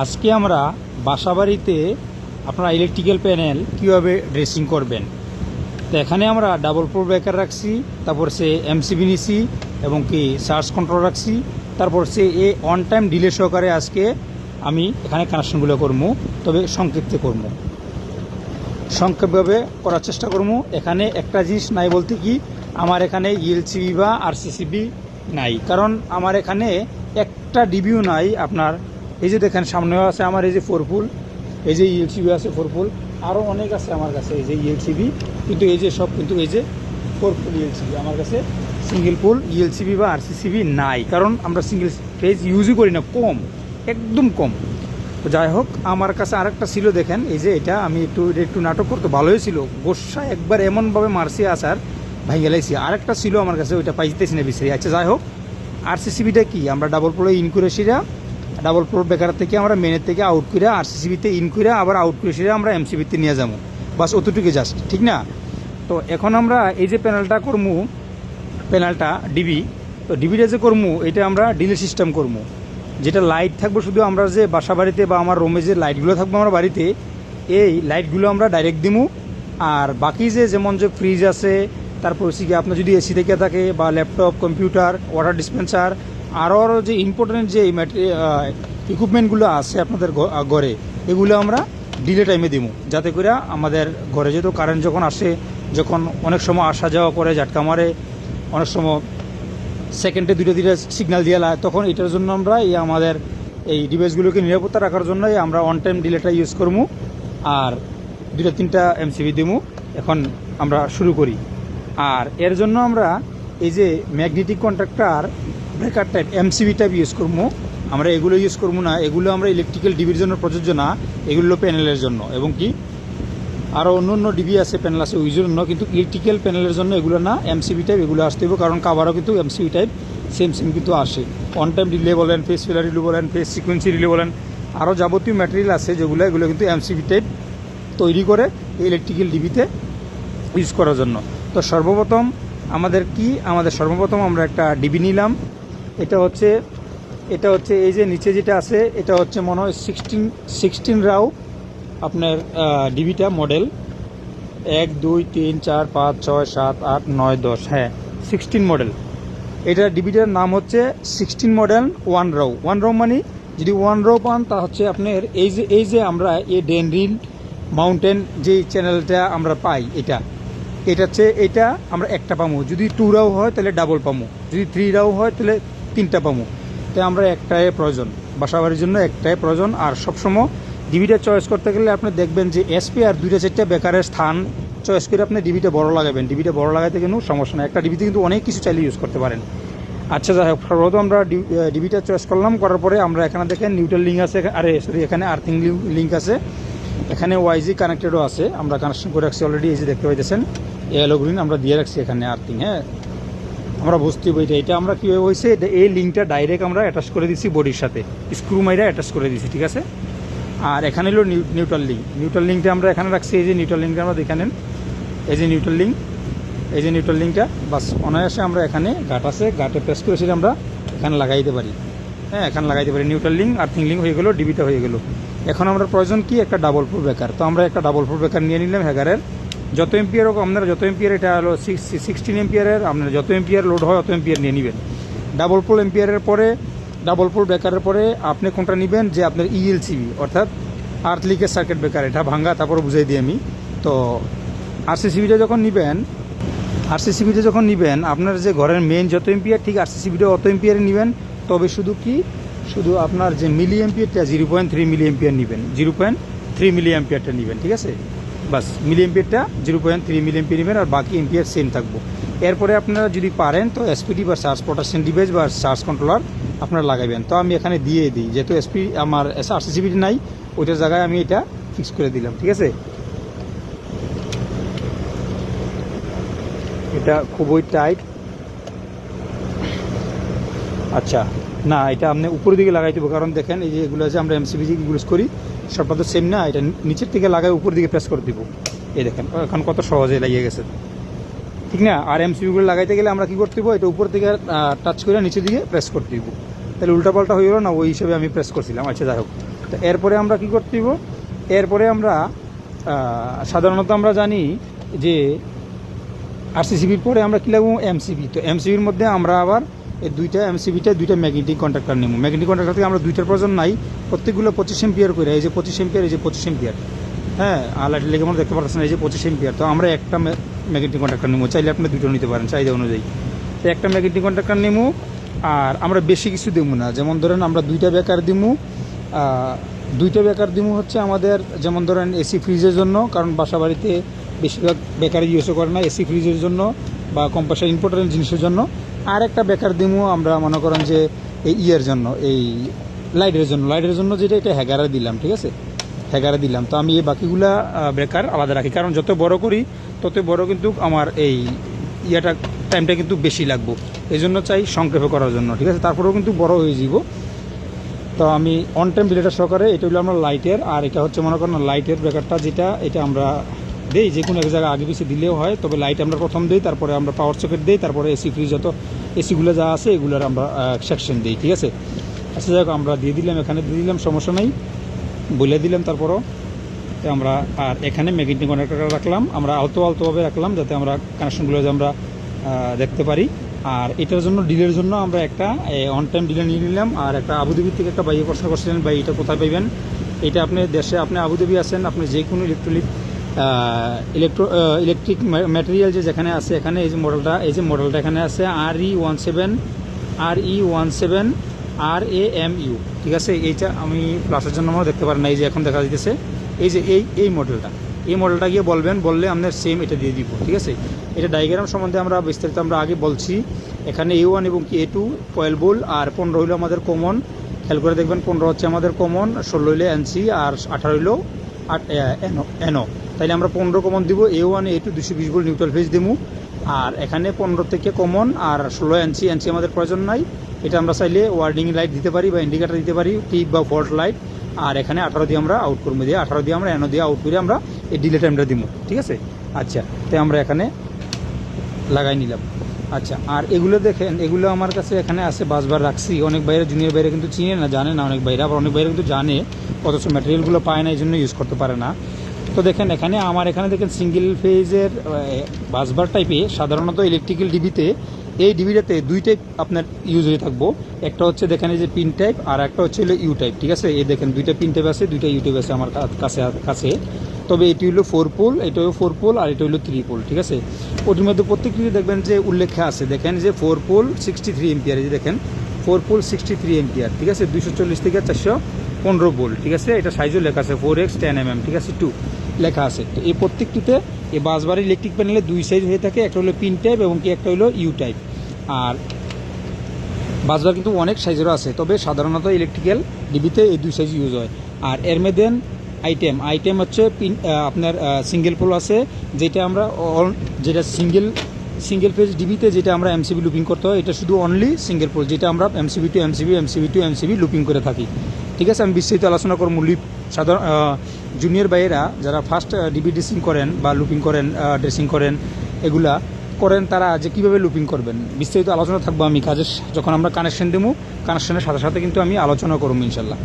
আজকে আমরা বাসাবাড়িতে আপনারা ইলেকট্রিক্যাল প্যানেল কীভাবে ড্রেসিং করবেন? তো এখানে আমরা ডাবল প্রো ব্রেকার রাখছি, তারপর সে এমসিবি নিছি এবং কি চার্জ কন্ট্রোল রাখছি, তারপর সে এ অন টাইম ডিলে সহকারে আজকে আমি এখানে কানেকশনগুলো করব তবে সংক্ষিপ্তে করব সংক্ষেপভাবে করার চেষ্টা করব এখানে একটা জিনিস নাই বলতে কি, আমার এখানে ইএলসিবি বা আরসিসিবি নাই। কারণ আমার এখানে একটা ডিবিও নাই আপনার। এই যে দেখেন, সামনেও আছে আমার এই যে ফোরফুল এই যে ইএলসিবি আছে ফোরফুল আরও অনেক আছে আমার কাছে এই যে ইএলসিবি কিন্তু এই যে সব কিন্তু এই যে ফোরফুল ইএলসিবি আমার কাছে সিঙ্গেল পুল ইএলসিবি বা আরসিসিবি নাই। কারণ আমরা সিঙ্গেল পেজ ইউজই করি না, কম, একদম কম। তো যাই হোক, আমার কাছে আরেকটা ছিল, দেখেন, এই যে এটা আমি একটু একটু নাটক করতে, ভালোই ছিল। গোসা একবার এমনভাবে মারছি আসার ভাই গেলাইছি আরেকটা ছিল আমার কাছে, ওইটা পাইতেছি না বিশ্রি আচ্ছা যাই হোক, আরসিসিবিটা কি? আমরা ডাবল প্রো ইন করে ডাবল প্রো বেকার থেকে আমরা মেনের থেকে আউট করে আর আরসিসিবিতে ইন করে আবার আউট করে সেরা আমরা এমসিবিতে নিয়ে যাব। বাস অতটুকু জাস্ট ঠিক না? তো এখন আমরা এই যে প্যানেলটা করমু প্যানেলটা ডিবি তো ডিবিটা যে করমু, এটা আমরা ডিলে সিস্টেম করমু। যেটা লাইট থাকবে শুধু আমরা যে বাসা বাড়িতে বা আমার রুমে যে লাইটগুলো থাকবে আমার বাড়িতে, এই লাইটগুলো আমরা ডাইরেক্ট দিমু। আর বাকি যে যেমন যে ফ্রিজ আছে তারপর হচ্ছে কি আপনার যদি এসি থেকে থাকে বা ল্যাপটপ কম্পিউটার ওয়াটার ডিসপেন্সার আরও যে ইম্পর্টেন্ট যে ইকুইপমেন্টগুলো আছে আপনাদের ঘরে, এগুলো আমরা ডিলে টাইমে দিমু। যাতে করে আমাদের ঘরে যেহেতু কারেন্ট যখন আসে, যখন অনেক সময় আসা যাওয়া করে, ঝাটকা মারে, অনেক সময় সেকেন্ডে দুটো দুটো সিগন্যাল দিয়ে লা- তখন এটার জন্য আমরা এই আমাদের এই ডিভাইসগুলোকে নিরাপত্তা রাখার জন্য আমরা অন টাইম ডিলেটা ইউজ করব আর দুটো তিনটা এমসিবি দিমু। এখন আমরা শুরু করি। আর এর জন্য আমরা এই যে magnetic contactor, breaker type MCB type use করব আমরা এগুলো ইউজ করব না। এগুলো আমরা ইলেকট্রিক্যাল ডিবির জন্য প্রযোজ্য না। এগুলো প্যানেলের জন্য। এবং কি? আরও অন্য অন্য ডিবি আছে প্যানেল আছে, ওই জন্য। কিন্তু ইলেকট্রিক্যাল প্যানেলের জন্য এগুলো না এমসিবি টাইপ এগুলো আসতে হবে কারণ কাভারও কিন্তু এমসিবি টাইপ সেম সেম কিন্তু আসে। অন টাইম রিলে বলেন ফেস ফিলার রিলে বলেন ফেস সিকুয়েন্সি রিলে বলেন আরও যাবতীয় ম্যাটেরিয়াল আছে যেগুলো, এগুলো কিন্তু এমসিবি টাইপ তৈরি করে ইলেকট্রিক্যাল ডিবিতে ইউজ করার জন্য। তো সর্বপ্রথম আমাদের কি? আমাদের সর্বপ্রথম আমরা একটা ডিবি নিলাম। এটা হচ্ছে এটা হচ্ছে এই যে নিচে যেটা আছে, এটা হচ্ছে মনে হয় সিক্সটিন সিক্সটিন রাও আপনার ডিবিটা মডেল। এক, দুই, তিন, চার, পাঁচ, ছয়, সাত, আট, নয়, দশ হ্যাঁ সিক্সটিন মডেল। এটা ডিবিটার নাম হচ্ছে sixteen model one row. One row মানে যদি ওয়ান রাও পান, তা হচ্ছে আপনার এই যে এই যে আমরা এই ডেনরিল মাউন্টেন যে চ্যানেলটা আমরা পাই, এটা এটা হচ্ছে এটা আমরা একটা পামু। যদি টু রাও হয়, তাহলে ডাবল পামু। যদি থ্রি রাও হয়, তাহলে তিনটা পামু। তাই আমরা একটাই প্রয়োজন। বাসাবাড়ির জন্য একটাই প্রয়োজন। আর সবসময় ডিবিটা চয়েস করতে গেলে আপনি দেখবেন যে এসপি আর দুইটা, চারটা বেকারের স্থান চয়েস করে আপনি ডিবিটা বড় লাগাবেন। ডিবিটা বড় লাগাতে কিন্তু সমস্যা নেই। একটা ডিবিতে কিন্তু অনেক কিছু চাইলে ইউজ করতে পারেন। আচ্ছা যাই হোক, সর্বপ্রথম আমরা ডিবিটা চয়েস করলাম। করার পরে আমরা এখানে দেখেন নিউট্রাল লিঙ্ক আছে। আরে সরি এখানে আর্থিং লিঙ্ক আছে। এখানে ওয়াইজি কানেক্টেডও আছে। আমরা কানেকশন করে রাখছি অলরেডি এই যে দেখতে পাইতেছেন। এলো গ্রিন, আমরা দিয়ে রাখছি এখানে আর্থিং হ্যাঁ? আমরা বুঝতে পারি এটা আমরা কীভাবে হয়েছে এই লিঙ্কটা ডাইরেক্ট আমরা অ্যাটাচ করে দিছি বডির সাথে স্ক্রু মাইরা অ্যাটাচ করে দিছি, ঠিক আছে? আর এখানে হলো নিউট্রাল লিঙ্ক নিউট্রাল লিঙ্কটা আমরা এখানে রাখছি, এই যে নিউট্রাল লিঙ্কটা আমরা দেখে নেন, এই যে নিউট্রাল লিঙ্ক এই যে নিউট্রাল লিঙ্কটা বাস অনায়াসে আমরা এখানে গাট আছে গাটে প্রেস করেছি আমরা এখানে লাগাইতে পারি হ্যাঁ এখানে লাগাইতে পারি নিউট্রাল লিঙ্ক আর্থিং লিঙ্ক হয়ে গেলো ডিবিটা হয়ে গেলো। এখন আমরা প্রয়োজন কি? একটা ডাবল ফোর বেকার তো আমরা একটা ডাবল ফোর বেকার নিয়ে নিলাম হ্যাগারের যত এম্পিয়ার হোক, আপনারা যত এম্পিয়ার, এটা হলো সিক্সটিন এম্পিয়ারের আপনারা যত এম্পিয়ার লোড হয় অত এম্পিয়ার নিয়ে নেবেন। ডাবল পোল এম্পিয়ারের পরে ডাবল পোল ব্রেকারের পরে আপনি কোনটা নেবেন? যে আপনার E ইএলসিবি অর্থাৎ আর্থ লিকের সার্কিট বেকার এটা ভাঙ্গা, তারপরে বুঝাই দিই আমি। তো আরসিসিবিটা যখন নেবেন আরসিসিবিটা যখন নেবেন, আপনার যে ঘরের মেন যত এম্পিয়ার, ঠিক আরসিসিবিটা অত এম্পিয়ারে নেবেন, তবে শুধু কি? শুধু আপনার যে milli এম্পিয়ারটা zero point three milli ampere নেবেন জিরো পয়েন্ট থ্রি মিলি এম্পিয়ারটা নেবেন, ঠিক আছে? বাস milli এম্পিয়ারটা zero point three milli ampere নেবেন আর বাকি এম্পিয়ার সেম থাকব। এরপরে আপনারা যদি পারেন, তো এসপিডি বা চার্জ প্রোটেকশন ডিভাইস বা চার্জ কন্ট্রোলার আপনারা লাগাবেন তো আমি এখানে দিয়ে দিই, যেহেতু এসপি আমার আরসিসিবিটি নাই, ওইটার জায়গায় আমি এটা ফিক্স করে দিলাম, ঠিক আছে? এটা খুবই টাইট আচ্ছা না, এটা আপনি উপরের দিকে লাগাই দেবো কারণ দেখেন এই যে এগুলো যে আমরা এমসিবি ইউজ করি সবটা তো সেম না, এটা নিচের দিকে লাগাই উপর দিকে প্রেস করে দিব। এই দেখেন, এখন কত সহজে লাগিয়ে গেছে। ঠিক না? আর এমসিবিগুলো লাগাইতে গেলে আমরা কি করতে হইব? এটা উপর থেকে টাচ করে নিচের দিকে প্রেস করতে দিব তাহলে উল্টাপাল্টা হয়ে গেলো না, ওই হিসেবে আমি প্রেস করছিলাম। আচ্ছা যাই হোক। তো এরপরে আমরা কি করতে হইব? এরপরে আমরা সাধারণত আমরা জানি যে আরসিসিবির পরে আমরা কী লাগবো? এমসিবি তো এমসিবির মধ্যে আমরা আবার এই দুইটা এমসিবিটা দুইটা ম্যাগনেটিক কন্ট্রাক্টর নেব ম্যাগনেটিক কন্ট্রাক্টর থেকে আমরা দুইটার প্রয়োজন নাই, প্রত্যেকগুলো পঁচিশ এম্পিয়ার করে, এই যে পঁচিশ এম্পিয়ার এই যে পঁচিশ এম্পিয়ার হ্যাঁ আর লাইট লেগে আমরা দেখতে পাচ্ছেন এই যে পঁচিশ এম্পিয়ার তো আমরা একটা ম্যাগনেটিক কন্ট্রাক্টর নেব চাইলে আপনি দুটো নিতে পারেন চাহিদা অনুযায়ী। তো একটা ম্যাগনেটিক কন্ট্রাক্টর নেব আর আমরা বেশি কিছু দেবো না। যেমন ধরেন, আমরা দুইটা বেকার দিমু দুইটা বেকার দিমু হচ্ছে আমাদের, যেমন ধরেন এসি ফ্রিজের জন্য, কারণ বাসা বাড়িতে বেশিরভাগ বেকার ইউজও করে না এসি ফ্রিজের জন্য বা কম্পাসার ইম্পর্টেন্ট জিনিসের জন্য। আর একটা বেকার দিমু আমরা মনে করেন যে এই ইয়ের জন্য, এই লাইটের জন্য। লাইটের জন্য যেটা এটা হ্যাগারে দিলাম, ঠিক আছে? হ্যাগারে দিলাম। তো আমি এই বাকিগুলা বেকার আলাদা রাখি। কারণ যত বড় করি, তত বড় কিন্তু আমার এই ইয়েটা টাইমটা কিন্তু বেশি লাগবো। এই জন্য চাই সংক্ষেপে করার জন্য, ঠিক আছে? তারপরেও কিন্তু বড় হয়ে যাব তো আমি অন টাইম ডিলেটার সহকারে, এটা হলো আমরা লাইটের আর এটা হচ্ছে মনে করেন লাইটের ব্রেকারটা যেটা এটা আমরা দেই, যে কোনো এক জায়গায় আগে পিছিয়ে দিলেও হয়, তবে লাইট আমরা প্রথম দিই, তারপরে আমরা পাওয়ার সকেট দিই, তারপরে এসি ফ্রিজ যত এসিগুলো যা আছে, এগুলোর আমরা সেকশন দিই, ঠিক আছে? আচ্ছা যাই আমরা দিয়ে দিলাম, এখানে দিয়ে দিলাম, সমস্যা নাই। বলে দিলাম তারপরও। আমরা আর এখানে ম্যাগনেটিক কনেক্টর রাখলাম, আমরা আলতো আলতোভাবে রাখলাম, যাতে আমরা কানেকশনগুলো যে আমরা দেখতে পারি। আর এটার জন্য ডিলের জন্য আমরা একটা অন টাইম ডিলে নিয়ে নিলাম, আর একটা আবুধাবির থেকে একটা বাইয়ে প্রশ্ন করছিলেন, ভাই, এটা কোথায় পাইবেন? এটা আপনি দেশে, আপনি আবুধাবি আছেন, আপনি যে কোনো ইলেকট্রনিক ইলেকট্রো ইলেকট্রিক ম্যাটেরিয়াল যে যেখানে আছে, এখানে এই যে মডেলটা এই যে মডেলটা এখানে আছে R E one seven R E one seven R A M U ঠিক আছে? এইটা আমি প্লাসের জন্য আমরা দেখতে পারেন না, এই যে এখন দেখা যাইতেছে। এই যে এই এই মডেলটা এই মডেলটা গিয়ে বলবেন, বললে আপনার সেম এটা দিয়ে দিব, ঠিক আছে? এটা ডায়াগ্রাম সম্বন্ধে আমরা বিস্তারিত আমরা আগে বলছি। এখানে এ ওয়ান এবং কি এ টু কয়েল বোল আর পনেরো হইল আমাদের কমন খেয়াল করে দেখবেন, পনেরো হচ্ছে আমাদের কমন ষোলো হইলে এনসি আর আঠারো হইল আট এনও এনও তাইলে আমরা পনেরো কমন দিব এ ওয়ান এ টু দুশো বিশ বোল নিউট্রাল ফেজ দেবো। আর এখানে পনেরো থেকে কমন আর ষোলো এনসি এনসি আমাদের প্রয়োজন নাই। এটা আমরা চাইলে ওয়ার্ডিং লাইট দিতে পারি বা ইন্ডিকেটার দিতে পারি টিপ বা ফল্ট লাইট আর এখানে আঠারো দিয়ে আমরা আউট করব। দিয়ে আঠারো দিয়ে আমরা এনো দিয়ে আউট করে আমরা এই ডিলে টাইমটা দিব। ঠিক আছে? আচ্ছা তাই আমরা এখানে লাগাই নিলাম। আচ্ছা আর এগুলো দেখেন, এগুলো আমার কাছে এখানে আছে, বাসবার রাখছি। অনেক বাইরে জুনিয়র বাইরে কিন্তু চিনে না, জানে না অনেক বাইরে। আবার অনেক বাইরে কিন্তু জানে, অথচ ম্যাটেরিয়ালগুলো পায় না, এই জন্য ইউজ করতে পারে না। তো দেখেন এখানে আমার এখানে দেখেন সিঙ্গেল ফেজের বাসবার টাইপে সাধারণত ইলেকট্রিক্যাল ডিবিতে এই ডিবিটাতে দুই টাইপ আপনার ইউজ হয়ে থাকব। একটা হচ্ছে দেখেন এই যে পিন টাইপ আর একটা হচ্ছে হলো ইউ টাইপ ঠিক আছে? এই দেখেন দুইটা পিন টাইপ আছে, দুইটা ইউ টাইপ আছে আমার কাছে কাছে। তবে এটি হলো ফোর পোল এটা হলো ফোর পোল আর এটা হলো থ্রি পোল ঠিক আছে? ওটির মধ্যে প্রত্যেকটি দেখবেন যে উল্লেখে আছে। দেখেন যে four pole sixty three ampere এই যে দেখেন four pole sixty three ampere ঠিক আছে? দুশো চল্লিশ থেকে চারশো পনেরো বোল্ট ঠিক আছে? এটা সাইজও লেখা আছে four X ten M M ঠিক আছে? টু লেখা আছে। তো এই প্রত্যেকটিতে এই বাসবার ইলেকট্রিক প্যানেলে দুই সাইজ হয়ে থাকে, একটা হলো পিন টাইপ এবং কি একটা হলো ইউ টাইপ আর বাসবার কিন্তু অনেক সাইজেরও আছে, তবে সাধারণত ইলেকট্রিক্যাল ডিবিতে এই দুই সাইজ ইউজ হয়। আর এর মধ্যে আইটেম আইটেম হচ্ছে পিন আপনার সিঙ্গেল পোল আছে, যেটা আমরা যেটা সিঙ্গেল সিঙ্গেল ফেজ ডিবিতে যেটা আমরা এমসিবি লুপিং করতে হয়, এটা শুধু অনলি সিঙ্গেল পোল যেটা আমরা MCB to MCB MCB to MCB looping করে থাকি। ঠিক আছে? আমি বিস্তারিত আলোচনা করব লিপ সাধারণ জুনিয়র ভাইয়েরা যারা ফার্স্ট ডিবি ড্রেসিং করেন বা লুপিং করেন ড্রেসিং করেন, এগুলা করেন তারা যে কীভাবে লুপিং করবেন? বিস্তারিত আলোচনা থাকব আমি কাজের যখন আমরা কানেকশন দেবো কানেকশনের সাথে সাথে কিন্তু আমি আলোচনা করব ইনশাল্লাহ।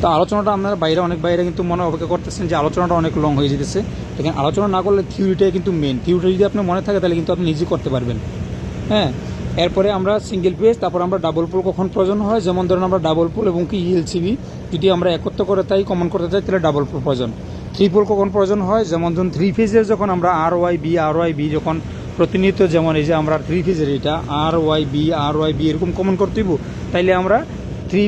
তো আলোচনাটা আপনারা বাইরে, অনেক বাইরে কিন্তু মনে অপেক্ষা করতেছেন যে আলোচনাটা অনেক লং হয়ে যেতেছে। দেখেন, আলোচনা না করলে থিওরিটাই কিন্তু মেন থিওরিটা যদি আপনার মনে থাকে, তাহলে কিন্তু আপনি নিজে করতে পারবেন। হ্যাঁ? এরপরে আমরা সিঙ্গেল পেজ তারপর আমরা ডাবল পোল কখন প্রয়োজন হয়? যেমন ধরুন আমরা ডাবল পোল এবং কি ইএলসিবি যদি আমরা একত্র করে তাই কমন করতে চাই, তাহলে ডাবল পোল প্রয়োজন। থ্রি পোল কখন প্রয়োজন হয়? যেমন ধরুন থ্রি ফেজের যখন আমরা R Y B R Y B যখন প্রতিনিয়ত যেমন এই যে আমরা থ্রি ফেজের এটা R Y B R Y B এরকম কমন করতে হইব, তাইলে আমরা থ্রি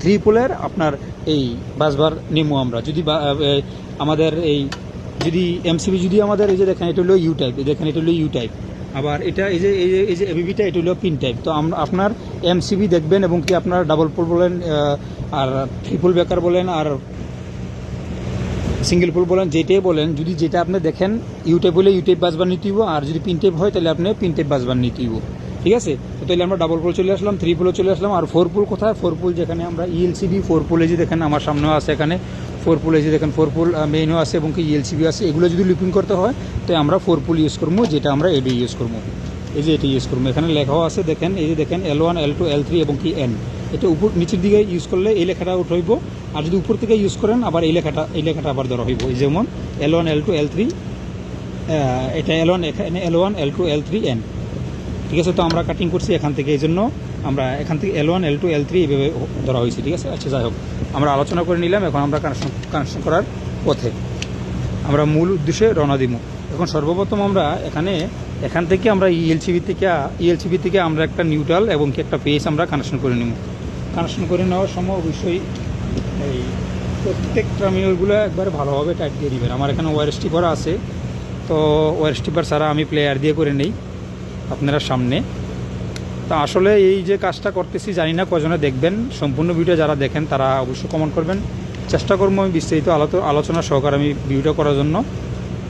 থ্রি পোলের আপনার এই বাসবার নিমো আমরা। যদি আমাদের এই, যদি এমসিবি যদি আমাদের এই যে দেখেন, এটা হলো ইউ টাইপ দেখেন, এটা হলো ইউ টাইপ আবার এটা এই যে এই যে এই যে এবিবিটা এটা হলো পিন টাইপ তো আপনার এমসিবি দেখবেন এবং কি আপনার ডাবল পোল বলেন আর ট্রিপল বেকার বলেন, আর সিঙ্গেল পোল বলেন, যেটাই বলেন, যদি যেটা আপনি দেখেন ইউটাইপ হলে ইউটাইপ বাসবার নিতে হইব, আর যদি পিন টাইপ হয়, তাহলে আপনি পিন টাইপ বাসবার নিতে ঠিক আছে? তো তাহলে আমরা ডাবল পোল চলে আসলাম থ্রি পোলে চলে আসলাম, আর ফোর পোল কোথায়? ফোর পোল যেখানে আমরা ইএলসিবি ফোর পোলে যে দেখেন, আমার সামনেও আছে এখানে। ফোর পুল যে দেখেন ফোর পুল মেইনও আছে এবং কি ইএলসিবি আছে, এগুলো যদি লুপিং করতে হয় তো আমরা ফোর পুল ইউজ করব, যেটা আমরা এডি ইউজ করব। এই যে এটি ইউজ করব। এখানে লেখাও আছে, দেখেন, এই যে দেখেন L one L two L three এবং কি এন এটা উপর, নিচের দিকে ইউজ করলে এই লেখাটা উঠ হইব, আর যদি উপর থেকে ইউজ করেন, আবার এই লেখাটা এই লেখাটা আবার ধরা হইব। যেমন L one L two L three এটা এল ওয়ান এখানে L one L two L three N ঠিক আছে, তো আমরা কাটিং করছি এখান থেকে, এই জন্য আমরা এখান থেকে L one L two L three এইভাবে ধরা হয়েছে, ঠিক আছে? আচ্ছা যাই হোক, আমরা আলোচনা করে নিলাম, এখন আমরা কানেকশন কানেকশন করার পথে। আমরা মূল উদ্দেশ্যে রওনা দিব। এখন সর্বপ্রথম আমরা এখানে, এখান থেকে আমরা E ইএলসিবি থেকে ইএলসিবি থেকে আমরা একটা নিউট্রাল এবং কি একটা পেজ আমরা কানেকশন করে নিব। কানেকশন করে নেওয়ার সময় অবশ্যই এই প্রত্যেক টার্মিনালগুলো একবারে ভালোভাবে টাইট দিয়ে দিবেন। আমার এখানে ওয়ার স্টিপার আছে, তো ওয়ার স্টিপার ছাড়া আমি প্লেয়ার দিয়ে করে নেই, আপনারা সামনে। তা আসলে এই যে কাজটা করতেছি, জানি না কজনে দেখবেন। সম্পূর্ণ ভিডিও যারা দেখেন, তারা অবশ্যই কমেন্ট করবেন। চেষ্টা করব আমি বিস্তারিত আলো- আলোচনা সহকারে আমি ভিডিওটা করার জন্য।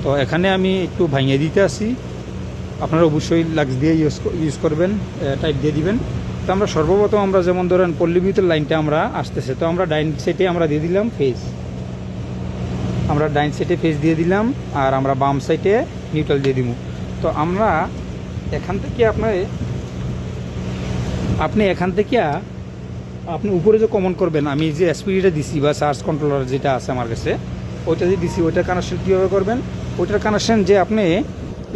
তো এখানে আমি একটু ভাঙিয়ে দিতে আসি। আপনারা অবশ্যই লাক্স দিয়ে ইউজ ইউজ করবেন টাইপ দিয়ে দিবেন। তো আমরা সর্বপ্রথম আমরা যেমন ধরেন পল্লী বিদ্যুৎ লাইনটা আমরা আসতেছে, তো আমরা ডাইন সাইডে আমরা দিয়ে দিলাম ফেজ আমরা ডাইন সাইডে ফেজ দিয়ে দিলাম, আর আমরা বাম সাইডে নিউট্রাল দিয়ে দিব। তো আমরা এখান থেকে আপনার আপনি এখান থেকে, আপনি উপরে যে কমন করবেন, আমি যে এসপিডিটা দিছি বা চার্জ কন্ট্রোলার যেটা আছে আমার কাছে, ওইটা যে দিছি, ওইটার কানেকশন কীভাবে করবেন? ওইটার কানেকশন যে আপনি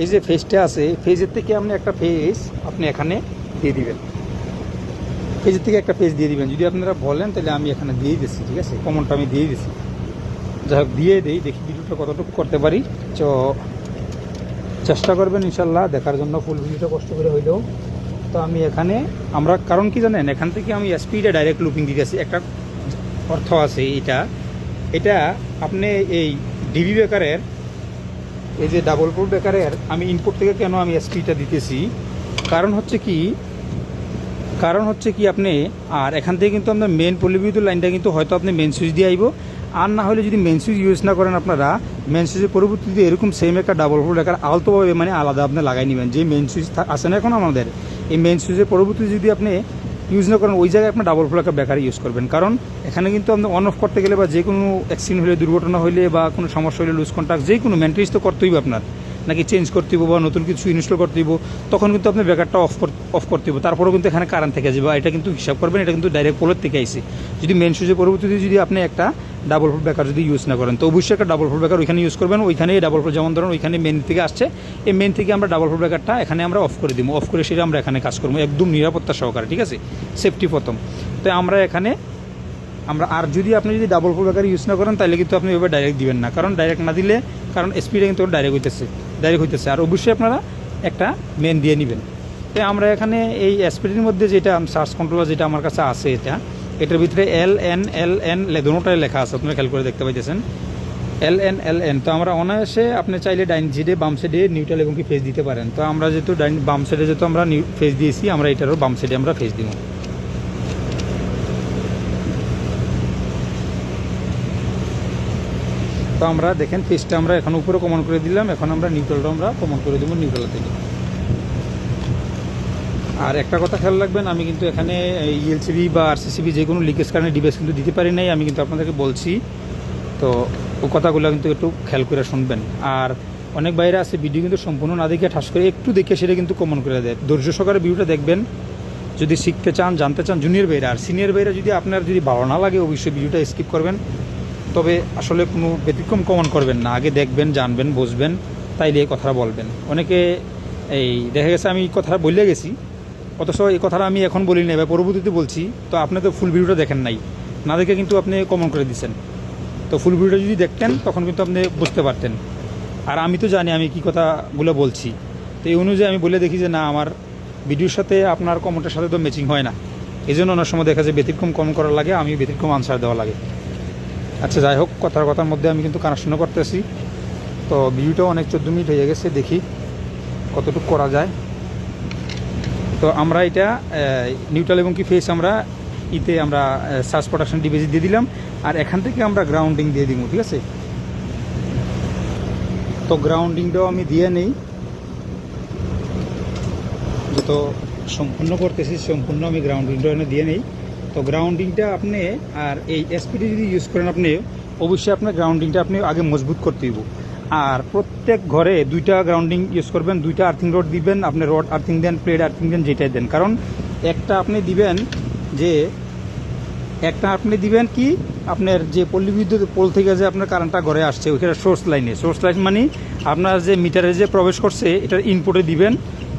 এই যে ফেজটা আছে ফেজের থেকে আপনি একটা ফেজ আপনি এখানে দিয়ে দিবেন। ফেজের থেকে একটা পেজ দিয়ে দিবেন। যদি আপনারা বলেন, তাহলে আমি এখানে দিয়ে দিচ্ছি ঠিক আছে? কমনটা আমি দিয়ে দিচ্ছি যাই হোক, দিয়ে দিই, দেখি ভিডিওটা কতটুকু করতে পারি। তো চেষ্টা করবেন ইনশাল্লাহ দেখার জন্য ফুল ভিডিওটা কষ্ট করে হইলেও। তো আমি এখানে, আমরা কারণ কি জানেন, এখান থেকে আমি এসপিটা ডাইরেক্ট লুপিং দিতেছি। একটা অর্থ আছে এটা। এটা আপনি এই ডিবি বেকারের, এই যে ডাবল পোর্ট বেকারের, আমি ইনপুট থেকে কেন আমি এসপিটা দিতেছি? কারণ হচ্ছে কি, কারণ হচ্ছে কি আপনি, আর এখান থেকে কিন্তু আপনার মেন পল্লীবিদ্যুৎ লাইনটা কিন্তু হয়তো আপনি মেন সুইচ দিয়ে আইব। আর না হলে যদি মেন সুইচ ইউজ না করেন আপনারা মেন সুইচের পরবর্তীতে এরকম সেম একটা ডাবল ফোল্ড একার আলতোভাবে মানে আলাদা আপনি লাগাই নেবেন। যে মেন সুইচ আছে না এখন আমাদের এই মেন সুইচের পরবর্তীতে যদি আপনি ইউজ না করেন, ওই জায়গায় আপনার ডাবল ফোল্ড একটা বেকার ইউজ করবেন। কারণ এখানে কিন্তু আপনি অন অফ করতে গেলে বা যে কোনো অ্যাক্সিডেন্ট হলে, দুর্ঘটনা হলে বা কোনো সমস্যা হলে লুজ কন্ট্যাক্ট যে কোনো মেনটেন্স তো করতেই হবে আপনার। নাকি চেঞ্জ করতে হইব বা নতুন কিছু ইনস্টল করতে হইব, তখন কিন্তু আপনি ব্যাকারটা অফ অফ করতে হইব। তারপরেও কিন্তু এখানে কারেন্ট থেকে যাবে। এটা কিন্তু হিসাব করবেন, এটা কিন্তু ডাইরেক্ট পোলের থেকে আইসি যদি মেন সুইচের পরবর্তীতে যদি আপনি একটা ডাবল ফোর ব্যাকার যদি ইউজ না করেন, তো অবশ্যই একটা ডাবল ফোর ব্যাকার ওইখানে ইউজ করবেন ওইখানে ডাবল ফোর যেমন ধরুন ওইখানে মেন থেকে আসছে, এই মেন থেকে আমরা ডাবল ফোর ব্যাকারটা এখানে আমরা অফ করে দিব অফ করে সেটা আমরা এখানে কাজ করব, একদম নিরাপত্তা সহকারে, ঠিক আছে? সেফটি প্রথম। তো আমরা এখানে, আমরা আর যদি আপনি যদি ডাবল ফোর ব্যাকার ইউজ না করেন, তাহলে কিন্তু আপনি এভাবে ডাইরেক্ট দিবেন না, কারণ ডাইরেক্ট না দিলে, কারণ স্পিডে কিন্তু ডাইরেক্ট হইতেছে ডাইরেক্ট হইতেছে। আর অবশ্যই আপনারা একটা মেন দিয়ে নেবেন। তো আমরা এখানে এই স্পিডের মধ্যে যেটা সার্চ কন্ট্রোলার যেটা আমার কাছে আছে এটা এটার ভিতরে এল এন এল এন দুটোটাই লেখা আছে, আপনারা খেয়াল করে দেখতে পাইতেছেন। এল এন এল এন তো আমরা অনায়াসে আপনি চাইলে ডাইন সাইডে বাম সাইডে নিউট্রাল এবং কি ফেস দিতে পারেন। তো আমরা যেহেতু ডাইন, বাম সাইডে যেহেতু আমরা ফেস দিয়েছি, আমরা এটারও বাম সাইডে আমরা ফেস দিব। তো আমরা দেখেন ফেসটা আমরা এখন উপরে কমন করে দিলাম, এখন আমরা নিউট্রালটা আমরা কমন করে দেবো নিউট্রাল থেকে আর একটা কথা খেয়াল রাখবেন, আমি কিন্তু এখানে ইএলসিবি বা আরসিসিবি যে কোনো লিকেজ কারণে ডিভাইস কিন্তু দিতে পারি নাই, আমি কিন্তু আপনাদেরকে বলছি। তো ও কথাগুলো কিন্তু একটু খেয়াল করে শুনবেন। আর অনেক বাইরে আছে ভিডিও কিন্তু সম্পূর্ণ না দেখে ঠাস করে একটু দেখে সেটা কিন্তু কমন করে দেয়। ধৈর্য সহকারে ভিডিওটা দেখবেন। যদি শিখতে চান, জানতে চান জুনিয়র বাইরে আর সিনিয়র বাইরে যদি আপনার যদি ভালো না লাগে, অবশ্যই ভিডিওটা স্কিপ করবেন। তবে আসলে কোনো ব্যতিক্রম কমন করবেন না। আগে দেখবেন, জানবেন, বুঝবেন, তাইলে এই কথাটা বলবেন। অনেকে এই, দেখা গেছে আমি কথাটা বলে গেছি। অথচ এই কথাটা আমি এখন বলি না এবার পরবর্তীতে বলছি। তো আপনি তো ফুল ভিডিওটা দেখেন নাই। না দেখে কিন্তু আপনি কমন করে দিচ্ছেন। তো ফুল ভিডিওটা যদি দেখতেন, তখন কিন্তু আপনি বুঝতে পারতেন। আর আমি তো জানি আমি কি কথাগুলো বলছি। তো এই অনুযায়ী আমি বলে দেখি যে, না, আমার ভিডিওর সাথে আপনার কমেন্টের সাথে তো ম্যাচিং হয় না। এই জন্য অনেক সময় দেখা যায় ব্যতিক্রম কম করার লাগে, আমি ব্যতিক্রম আনসার দেওয়া লাগে। আচ্ছা যাই হোক, কথার কথার মধ্যে আমি কিন্তু কানেকশনও করতেছি। তো ভিডিওটাও অনেক চোদ্দ মিনিট হয়ে গেছে, দেখি কতটুকু করা যায়। তো আমরা এটা নিউট্রাল এবং কি ফেস আমরা ইতে আমরা সার্চ প্রোডাকশন ডিভাইস দিয়ে দিলাম। আর এখান থেকে আমরা গ্রাউন্ডিং দিয়ে দিব, ঠিক আছে? তো গ্রাউন্ডিংটাও আমি দিয়ে নেই। তো সম্পূর্ণ করতেছি, সম্পূর্ণ আমি গ্রাউন্ডিংটা এনে দিয়ে নেই। তো গ্রাউন্ডিংটা আপনি, আর এই এসপিডি যদি ইউজ করেন আপনি, অবশ্যই আপনার গ্রাউন্ডিংটা আপনি আগে মজবুত করতে দিব আর প্রত্যেক ঘরে দুইটা গ্রাউন্ডিং ইউজ করবেন, দুইটা আর্থিং রড দিবেন, আপনি রড আর্থিং দেন প্লেট আর্থিং দেন, যেটাই দেন। কারণ একটা আপনি দিবেন যে, একটা আপনি দিবেন কি, আপনার যে পল্লী বিদ্যুৎ পোল থেকে যে আপনার কারেন্টটা ঘরে আসছে, ওইখানে সোর্স লাইনে সোর্স লাইন মানে আপনার যে মিটারে যে প্রবেশ করছে এটার ইনপুটে দিবেন।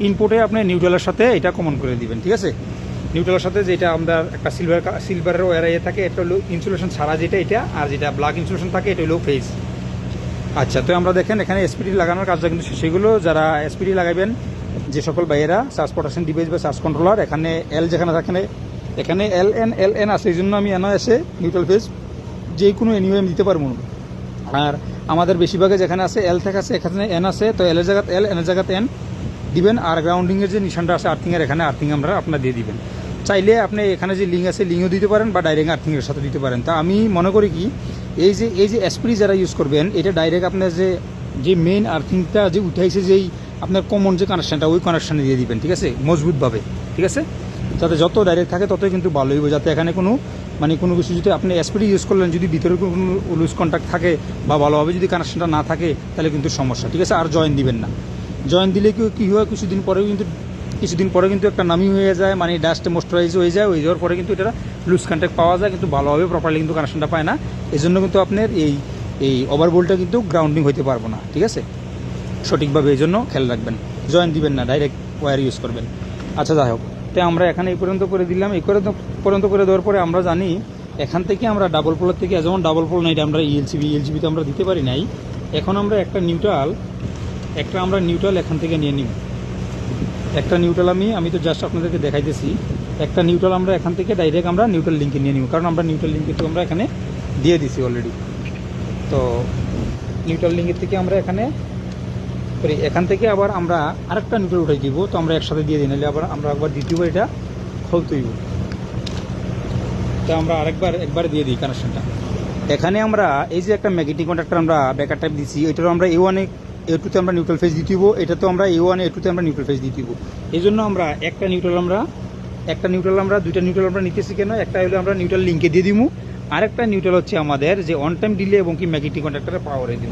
ইনপুটে আপনি নিউট্রালের সাথে এটা কমন করে দিবেন, ঠিক আছে? নিউট্রালের সাথে যেটা আমরা একটা সিলভার সিলভারের ওয়ার ইয়ে থাকে, এটা হলো ইনসুলেশন ছাড়া যেটা এটা, আর যেটা ব্ল্যাক ইনসুলেশন থাকে, এটা হলো ফেস আচ্ছা তো আমরা দেখেন, এখানে এসপিডি লাগানোর কাজটা কিন্তু সেগুলো যারা এসপিডি লাগাবেন যে সকল ভাইয়েরা চার্জ প্রোটেকশন ডিভাইস বা চার্জ কন্ট্রোলার, এখানে এল যেখানে থাকে, এখানে এল এন এল এন আছে, এই জন্য আমি এনও এসে নিউট্রাল ফেজ যে কোনো এনিওয়ে আমি দিতে পারব। না আর আমাদের বেশিরভাগে যেখানে আছে এল থেকে আছে, এখানে এন আছে, তো এলের জায়গাতে এল এনের জায়গাতে এন দিবেন, আর গ্রাউন্ডিংয়ের যে নিশানটা আছে আর্থিংয়ের এখানে আর্থিং আমরা আপনার দিয়ে দিবেন। চাইলে আপনি এখানে যে লিঙ্ক আছে লিঙ্কও দিতে পারেন, বা ডাইরেক্ট আর্থিংয়ের সাথে দিতে পারেন। তা আমি মনে করি কি এই যে এই যে এসপিডি যারা ইউজ করবেন, এটা ডাইরেক্ট আপনার যে যে মেইন আর্থিংটা যে উঠাইছে যেই আপনার কমন যে কানেকশনটা ওই কানেকশানে দিয়ে দিবেন, ঠিক আছে? মজবুতভাবে, ঠিক আছে? যাতে যত ডাইরেক্ট থাকে, ততই কিন্তু ভালো হইব, যাতে এখানে কোনো মানে কোনো কিছু যদি আপনি এসপিডি ইউজ করলেন, যদি ভিতরে কোনো লুজ কন্ট্যাক্ট থাকে বা ভালোভাবে যদি কানেকশনটা না থাকে, তাহলে কিন্তু সমস্যা, ঠিক আছে? আর জয়েন দিবেন না। জয়েন দিলে কী হয়? কিছুদিন পরেও কিন্তু কিছুদিন পরে কিন্তু একটা নামি হয়ে যায় মানে ডাস্টে মস্টারাইজ হয়ে যায়, হয়ে যাওয়ার পরে কিন্তু এটা লুজ কন্ট্যাক্ট পাওয়া যায়, কিন্তু ভালোভাবে প্রপারলি কিন্তু কানেকশনটা পায় না। এই জন্য কিন্তু আপনার এই এই ওভারবোল্টটা কিন্তু গ্রাউন্ডিং হইতে পারব না, ঠিক আছে? সঠিকভাবে এই জন্য খেয়াল রাখবেন জয়েন দিবেন না ডাইরেক্ট ওয়্যার ইউজ করবেন। আচ্ছা যাই হোক, তো আমরা এখানে এই পর্যন্ত করে দিলাম। এই পর্যন্ত করে দেওয়ার পরে আমরা জানি এখান থেকে আমরা ডাবল পোলের থেকে, যেমন ডাবল পোল নাই, আমরা ইএলসিবি ইএলসিবি তো আমরা দিতে পারি নাই। এখন আমরা একটা নিউট্রাল একটা আমরা নিউট্রাল এখান থেকে নিয়ে নিব। একটা নিউট্রাল আমি আমি তো জাস্ট আপনাদেরকে দেখাইতেছি। একটা নিউট্রাল আমরা এখান থেকে ডাইরেক্ট আমরা নিউট্রাল লিঙ্কে নিয়ে নিব, কারণ আমরা নিউট্রাল লিঙ্কে তো আমরা এখানে দিয়ে দিছি অলরেডি তো নিউট্রাল লিঙ্কের থেকে আমরা এখানে এখান থেকে আবার আমরা আরেকটা নিউট্রাল উঠাই দিব, তো আমরা একসাথে দিয়ে দিই, নাহলে আবার আমরা একবার দ্বিতীয়বার এটা খুলতে হইব। তো আমরা আরেকবার, একবার দিয়ে দিই কানেকশনটা এখানে আমরা এই যে একটা ম্যাগনেটিক কন্ট্রাক্টর আমরা ব্যাকার টাইপ দিচ্ছি এটারও আমরা এ ওয়ানে এ টুতে আমরা নিউট্রাল ফেজ দিতে হইব এটা তো আমরা এ ওয়ান এ টুতে আমরা নিউট্রাল ফেজ দিতে হইব এই জন্য আমরা একটা নিউট্রাল আমরা, একটা নিউট্রাল আমরা, দুইটা নিউট্রাল আমরা নিতেছি কেন? একটা হলো আমরা নিউট্রাল লিঙ্কে দিয়ে দিব আরেকটা নিউট্রাল হচ্ছে আমাদের যে অন টাইম ডিলে এবং কি ম্যাগনেটিক কন্ট্রাক্টরের পাওয়ারে দিব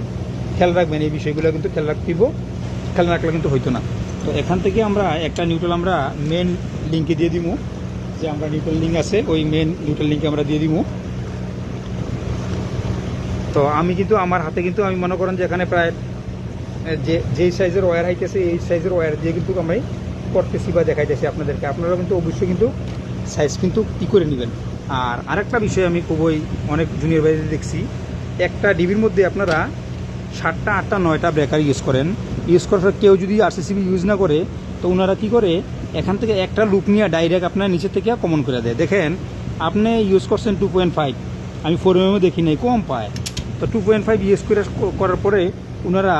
খেয়াল রাখবেন, এই বিষয়গুলো কিন্তু খেয়াল রাখতে হইব খেয়াল রাখলে কিন্তু হইতো না। তো এখান থেকে আমরা একটা নিউট্রাল আমরা মেন লিঙ্কে দিয়ে দিব যে আমরা নিউট্রাল লিঙ্ক আছে, ওই মেন নিউট্রাল লিঙ্কে আমরা দিয়ে দিব তো আমি কিন্তু, আমার হাতে কিন্তু আমি মনে করেন যে এখানে প্রায় যে যেই সাইজের ওয়্যার হাইতেছে এই সাইজের ওয়্যার দিয়ে কিন্তু আমি করতেছি বা দেখাইতেছি আপনাদেরকে। আপনারা কিন্তু অবশ্যই কিন্তু সাইজ কিন্তু ই করে নেবেন। আর আরেকটা বিষয় আমি খুবই অনেক জুনিয়র বাইরে দেখছি, একটা ডিবির মধ্যে আপনারা সাতটা, আটটা, নয়টা ব্রেকার ইউজ করেন। ইউজ করার পর কেউ যদি আরসিসিবি ইউজ না করে, তো ওনারা কি করে? এখান থেকে একটা লুপ নিয়ে ডাইরেক্ট আপনার নিচে থেকে কমন করে দেয়। দেখেন, আপনি ইউজ করছেন টু পয়েন্ট ফাইভ আমি ফোর এমএমও দেখি নাই, কম পায়। তো টু পয়েন্ট ফাইভ ইউজ করে করার পরে ওনারা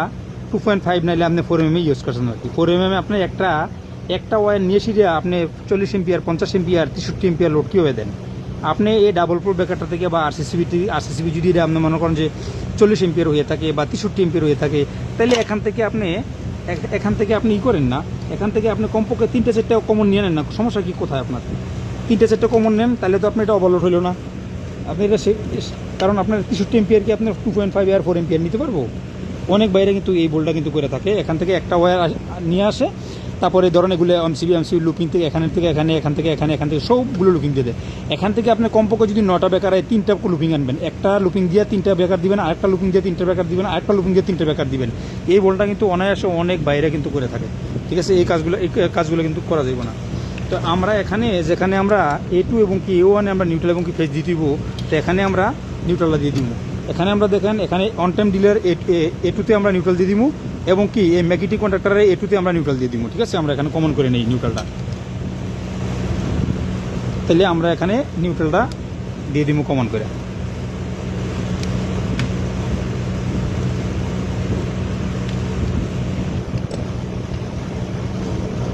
টু পয়েন্ট ফাইভ নাইলে আপনি ফোর এমএম ইউজ করছেন আর কি। ফোর এমএম আপনি একটা একটা ওয়ার নিয়ে সিরে আপনি চল্লিশ এমপিয়ার পঞ্চাশ এমপিয়ার তেষট্টি এমপিয়ার লোড কীভাবে দেন? আপনি এই ডাবল প্রো ব্যাকারটা থেকে বা আরসিসিবি আরসিসিবি যদি আপনি মনে করেন যে চল্লিশ এমপিয়ার হয়ে থাকে বা তেষট্টি এমপিয়ার হয়ে থাকে তাহলে এখান থেকে আপনি এখ- এখান থেকে আপনি ই করেন না। এখান থেকে আপনি কমপক্ষে তিনটে চারটে কমন নিয়ে নেন না। সমস্যা কি কোথায় আপনার? তিনটে চারটে কমন নেন তাহলে তো আপনি এটা ওভারলোড হইল না। আপনি এটা কারণ আপনার তেষট্টি এমপিয়ার কি আপনার টু পয়েন্ট ফাইভ আর ফোর এমপিয়ার নিতে পারব? অনেক বাইরে কিন্তু এই বোলটা কিন্তু করে থাকে। এখান থেকে একটা ওয়্যার নিয়ে আসে, তারপরে ধরেন এগুলো এমসিবি এমসিবি লুকিং থেকে এখান থেকে এখানে, এখান থেকে এখানে, এখান থেকে সবগুলো লুকিং দিয়ে দেয়। এখান থেকে আপনি কমপক্ষে যদি নটা বেকার হয় তিনটা লুপিং আনবেন, একটা লুপিং দিয়ে তিনটা বেকার দিবেন, আরেকটা লুপিং দিয়ে তিনটা বেকার দিবেন, আরেকটা লুপিং দিয়ে তিনটা বেকার দিবেন। এই বলটা কিন্তু অনায়াসে অনেক বাইরে কিন্তু করে থাকে। ঠিক আছে? এই কাজগুলো এই কাজগুলো কিন্তু করা যাবে না। তো আমরা এখানে, যেখানে আমরা এ টু এবং কি এ ওয়ানে আমরা নিউট্রাল এবং কি ফেস দিয়ে দিব, তো এখানে আমরা নিউট্রালটা দিয়ে দিব। এখানে আমরা দেখেন, এখানে অন টাইম ডিলার এ টুতে আমরা নিউট্রাল দিয়ে দিব এবং কি, এই ম্যাগনেটিক কন্ট্রাক্টরের এ টুতে আমরা নিউট্রাল দিয়ে দিব ঠিক আছে? আমরা এখানে কমন করে নিই নিউট্রালটা তাহলে আমরা এখানে নিউট্রালটা দিয়ে দিব কমন করে।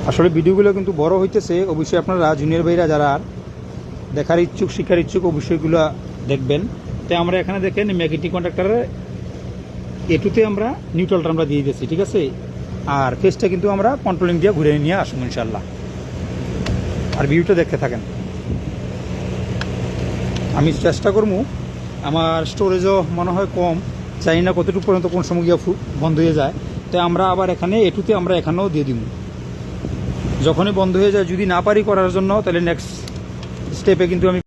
আসলে ভিডিওগুলো কিন্তু বড় হইতেছে, অবশ্যই আপনারা জুনিয়র ভাইরা যারা দেখার ইচ্ছুক, শিখার ইচ্ছুক অবশ্যইগুলো দেখবেন। তো আমরা এখানে দেখেন ম্যাগনেটিক কন্ট্রাক্টরের এটুতে আমরা নিউট্রালটা আমরা দিয়ে দিয়েছি, ঠিক আছে? আর ফেসটা কিন্তু আমরা কন্ট্রোলিং দিয়ে ঘুরে নিয়ে আসুন ইনশাল্লাহ আর ভিউটা দেখতে থাকেন। আমি চেষ্টা করব, আমার স্টোরেজও মনে হয় কম, জানি না কতটুকু পর্যন্ত কোন সময় গিয়ে বন্ধ হয়ে যায়। তাই আমরা আবার এখানে এটুতে আমরা এখানেও দিয়ে দিব। যখনই বন্ধ হয়ে যায়, যদি না পারি করার জন্য, তাহলে নেক্সট স্টেপে কিন্তু আমি